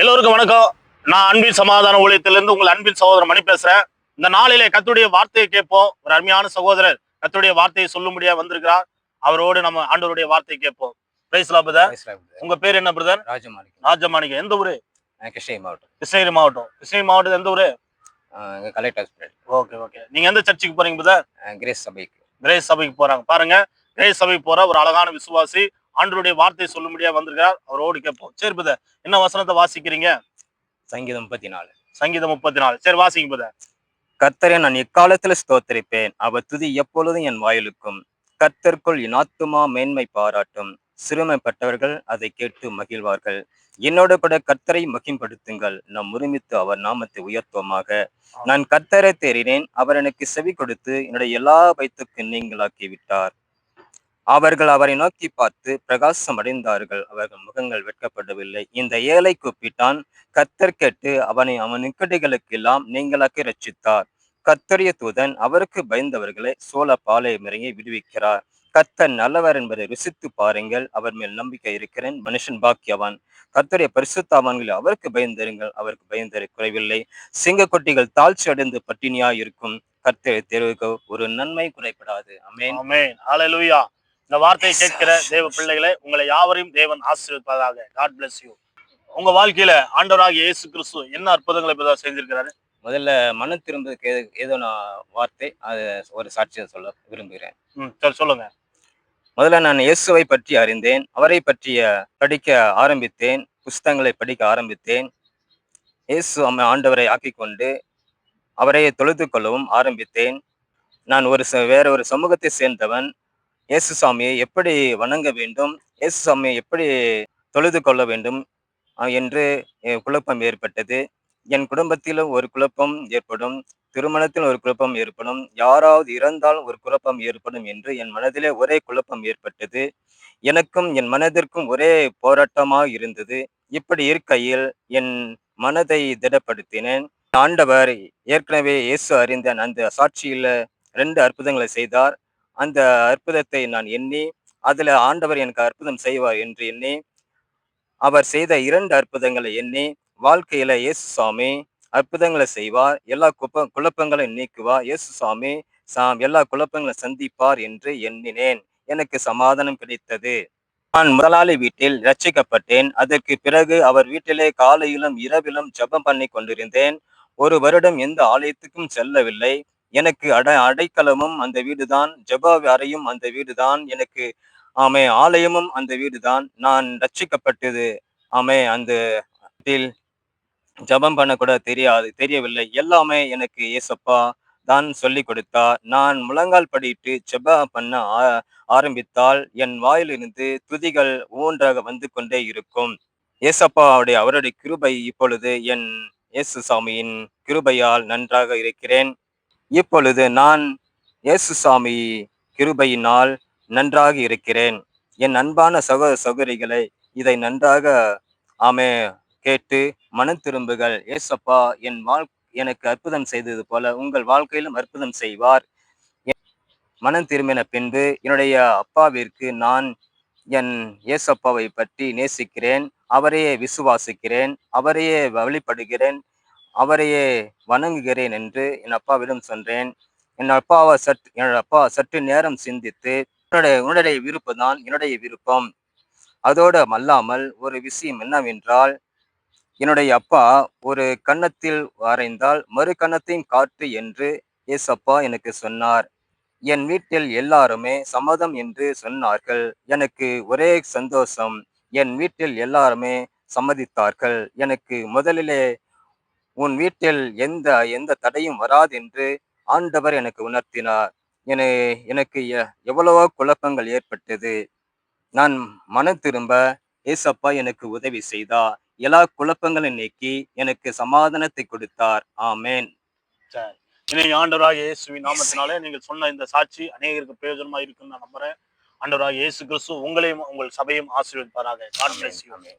எல்லோருக்கும் வணக்கம். நான் அன்பின் சமாதான ஊழியத்திலிருந்து உங்கள் அன்பின் சகோதரர் மணி பேசுறேன். இந்த நாளிலே கத்துடைய வார்த்தையை கேட்போம். ஒரு அருமையான சகோதரர் கத்துடைய வார்த்தையை சொல்லும்படியா வந்திருக்கிறார். அவரோடு நம்ம ஆண்டவருடைய வார்த்தையை கேட்போம். உங்க பேர் என்ன பிரதர் ராஜமாணிக்கம். ராஜமாணிக்கம். எந்த ஊரு? கிருஷ்ணகிரி மாவட்டம். கிருஷ்ணகிரி மாவட்டம். கிருஷ்ணகிரி மாவட்டம் எந்த ஊரு? Collector hospital okay okay. நீங்க எந்த சர்ச்சுக்கு போறீங்க பிரதர் கிரேஸ் சபைக்கு. கிரேஸ் சபைக்கு போறாங்க. பாருங்க. கிரேஸ் சபைக்கு போற ஒரு அழகான விசுவாசி ஆண்டவருடைய வார்த்தையை சொல்லும்படியா வந்திருக்கிறார். அவரோடு கேட்போம். சரி பிரதர் என்ன வசனத்தை வாசிக்கிறீங்க? சங்கீதம் முப்பத்தி நாலு சங்கீதம் முப்பத்தி நாலு சரி வாசிங்க பிரதர் கர்த்தரை நான் எக்காலத்தில் ஸ்தோத்தரிப்பேன். அவர் துதி எப்பொழுதும் என் வாயிலுக்கும். கர்த்தருக்குள் என் ஆத்துமா மேன்மை பாராட்டும். சிறுமைப்பட்டவர்கள் அதை கேட்டு மகிழ்வார்கள். என்னோட கூட கர்த்தரை மகிம்படுத்துங்கள் நாம் ஒருமித்து அவர் நாமத்தை உயர்த்துவோமாக. நான் கர்த்தரை தேறினேன். அவர் எனக்கு செவி கொடுத்து என்னுடைய எல்லா பயத்துக்கு நீங்களாக்கி விட்டார் அவர்கள் அவரை நோக்கி பார்த்து பிரகாசம் அடைந்தார்கள் அவர்கள் முகங்கள் வெட்கப்படவில்லை. இந்த ஏழை கூப்பிட்டான் கத்தர் கேட்டு அவனை அவன் நிக்கடைகளுக்கெல்லாம் நீங்களாக்கி ரட்சித்தார். கத்தரிய தூதன் அவருக்கு பயந்தவர்களை சோழ பாளையமிறங்கி விடுவிக்கிறார். கத்தர் நல்லவர் என்பதை ருசித்து பாருங்கள். அவர் மேல் நம்பிக்கை இருக்கிறேன். மனுஷன் பாக்கியவான். கத்தருடைய பரிசுத்தாவான்கள் அவருக்கு பயந்திருங்கள். அவருக்கு பயந்தரை குறைவில்லை. சிங்கக்குட்டிகள் தாழ்ச்சி அடைந்து பட்டினியா இருக்கும் கத்தரை தேர்வுக்கு ஒரு நன்மை குறைபடாது. அமேன் அமேன் அலலுயா இந்த வார்த்தையை கேட்கிற தேவ பிள்ளைகளை உங்களை யாவரையும் தேவன் ஆசீர்வதிப்பதாக காட் bless யூ உங்க வாழ்க்கையில ஆண்டவராகிய இயேசு கிறிஸ்து என்ன அற்புதங்களை இப்பதான் செஞ்சிருக்கிறாரு முதல்ல மன திரும்புறதுக்கு ஏதோ ஏதோ நான் வார்த்தை அது ஒரு சாட்சியை சொல்ல விரும்புகிறேன். சரி சொல்லுங்க. முதல்ல நான் இயேசுவை பற்றி அறிந்தேன் அவரை பற்றிய படிக்க ஆரம்பித்தேன் புஸ்தகங்களை படிக்க ஆரம்பித்தேன். இயேசு அம்மா ஆண்டவரை ஆக்கிக் கொண்டு அவரை தொழுது கொள்ளவும் ஆரம்பித்தேன். நான் ஒரு வேற ஒரு சமூகத்தை சேர்ந்தவன் இயேசு சாமியை எப்படி வணங்க வேண்டும் இயேசு சாமியை எப்படி தொழுது கொள்ள வேண்டும் என்று குழப்பம் ஏற்பட்டது. என் குடும்பத்திலும் ஒரு குழப்பம் ஏற்படும் திருமணத்தில் ஒரு குழப்பம் ஏற்படும் யாராவது இறந்தால் ஒரு குழப்பம் ஏற்படும் என்று என் மனதிலே ஒரே குழப்பம் ஏற்பட்டது. எனக்கும் என் மனதிற்கும் ஒரே போராட்டமாக இருந்தது. இப்படி இருக்கையில் என் மனதை திடப்படுத்தினேன். ஆண்டவர் ஏற்கனவே இயேசு அறிந்த அந்த சாட்சியில ரெண்டு அற்புதங்களை செய்தார். அந்த அற்புதத்தை நான் எண்ணி அதில் ஆண்டவர் எனக்கு அற்புதம் செய்வார் என்று எண்ணி அவர் செய்த இரண்டு அற்புதங்களை எண்ணி வாழ்க்கையில இயேசு சாமி அற்புதங்களை செய்வார் எல்லா குப்ப குழப்பங்களையும் நீக்குவார் இயேசு சாமி சாம் எல்லா குழப்பங்களை சந்திப்பார் என்று எண்ணினேன். எனக்கு சமாதானம் கிடைத்தது. நான் முதலாளி வீட்டில் ரட்சிக்கப்பட்டேன் அதற்கு பிறகு அவர் வீட்டிலே காலையிலும் இரவிலும் ஜெபம் பண்ணி கொண்டிருந்தேன். ஒரு வருடம் எந்த ஆலயத்துக்கும் செல்லவில்லை. எனக்கு அட அடைக்கலமும் அந்த வீடுதான். ஜெப அறையும் அந்த வீடுதான். எனக்கு ஆமே ஆலயமும் அந்த வீடுதான். நான் ரட்சிக்கப்பட்டது. ஆமே அந்த இதில் ஜெபம் பண்ண கூட தெரியாது தெரியவில்லை. எல்லாமே எனக்கு ஏசப்பா தான் சொல்லி கொடுத்தார். நான் முழங்கால் படியிட்டு ஜெப பண்ண ஆ- ஆரம்பித்தால் என் வாயிலிருந்து துதிகள் ஒவ்வொன்றாக வந்து கொண்டே இருக்கும். ஏசப்பாவுடைய அவருடைய கிருபை இப்பொழுது என் இயேசு சாமியின் கிருபையால் நன்றாக இருக்கிறேன். இப்பொழுது நான் இயேசு சாமி கிருபையினால் நன்றாக இருக்கிறேன். என் அன்பான சகோதர சகோதரிகளை இதை நன்றாக ஆமே கேட்டு மனம் திரும்புகள் ஏசப்பா என் வாழ் எனக்கு அற்புதம் செய்தது போல உங்கள் வாழ்க்கையிலும் அற்புதம் செய்வார். என் மனம் திரும்பின பின்பு என்னுடைய அப்பாவிற்கு நான் என் ஏசப்பாவை பற்றி நேசிக்கிறேன். அவரையே விசுவாசிக்கிறேன். அவரையே வழிபடுகிறேன். அவரையே வணங்குகிறேன் என்று என் அப்பாவிடம் சென்றேன் என் அப்பாவை சற்று என் அப்பா சற்று நேரம் சிந்தித்து உன்னுடைய உன்னுடைய விருப்பம் தான் என்னுடைய விருப்பம். அதோடு அல்லாமல் ஒரு விஷயம் என்னவென்றால் என்னுடைய அப்பா ஒரு கன்னத்தில் வரைந்தால் மறு கன்னத்தையும் காட்டு என்று ஏசப்பா எனக்கு சொன்னார். என் வீட்டில் எல்லாருமே சம்மதம் என்று சொன்னார்கள். எனக்கு ஒரே சந்தோஷம். என் வீட்டில் எல்லாருமே சம்மதித்தார்கள். எனக்கு முதலிலே உன் வீட்டில் எந்த எந்த தடையும் வராது என்று ஆண்டவர் எனக்கு உணர்த்தினார். என எனக்கு எ- எவ்வளவோ குழப்பங்கள் ஏற்பட்டது. நான் மனம் திரும்ப ஏசப்பா எனக்கு உதவி செய்தார். எல்லா குழப்பங்களையும் நீக்கி எனக்கு சமாதானத்தை கொடுத்தார். ஆமேன். சரி இன்னைக்கு ஆண்டவராகிய இயேசுவின் நாமத்தினாலே நீங்கள் சொன்ன இந்த சாட்சி அநேகருக்கு பிரயோஜனமா இருக்குன்னு நான் நம்புறேன். ஆண்டவராகிய இயேசு கிறிஸ்து உங்களையும் உங்கள் சபையும் ஆசீர்வதிப்பாராக. God bless you. ஆமென்.